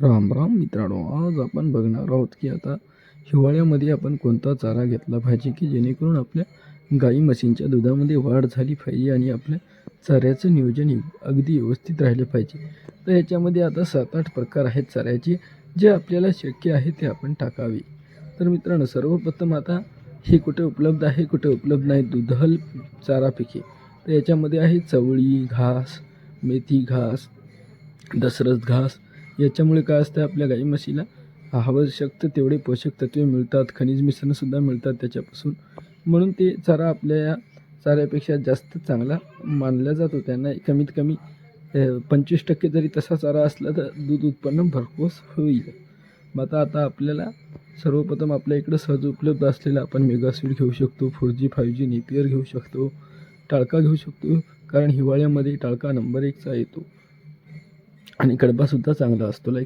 राम राम. मित्रांनो आज आपण बघणार आहोत की आता हिवाळ्यामध्ये आपण कोणता चारा घेतला पाहिजे की जेणेकरून आपल्या गाई म्हशींच्या दुधामध्ये वाढ झाली पाहिजे आणि आपल्या चाऱ्याचं नियोजन अगदी व्यवस्थित राहिले पाहिजे. तर याच्यामध्ये आता सात आठ प्रकार आहेत चाऱ्याचे. जे आपल्याला शक्य आहे ते आपण टाकावे. तर मित्रांनो सर्वप्रथम आता हे कुठे उपलब्ध आहे कुठे उपलब्ध नाही दुधल चारा पिके तर याच्यामध्ये आहे चवळी घास मेथी घास दसरस घास याच्यामुळे काय असतं आपल्या गाई म्हशीला आवश्यक तेवढे पोषक तत्वे मिळतात खनिज मिश्रणसुद्धा मिळतात त्याच्यापासून. म्हणून ते चारा आपल्या या चाऱ्यापेक्षा जास्त चांगला मानला जातो. त्यांना कमीत कमी पंचवीस टक्के जरी तसा चारा असला तर दूध उत्पन्न भरघोस होईल. मग आता आता आपल्याला सर्वप्रथम आपल्या इकडं सहज उपलब्ध असलेला आपण मेगास्वीड घेऊ शकतो four G five G Napier घेऊ शकतो टाळका घेऊ शकतो. कारण हिवाळ्यामध्ये टाळका नंबर एकचा येतो. आणि कडबासुद्धा चांगला असतो लाईक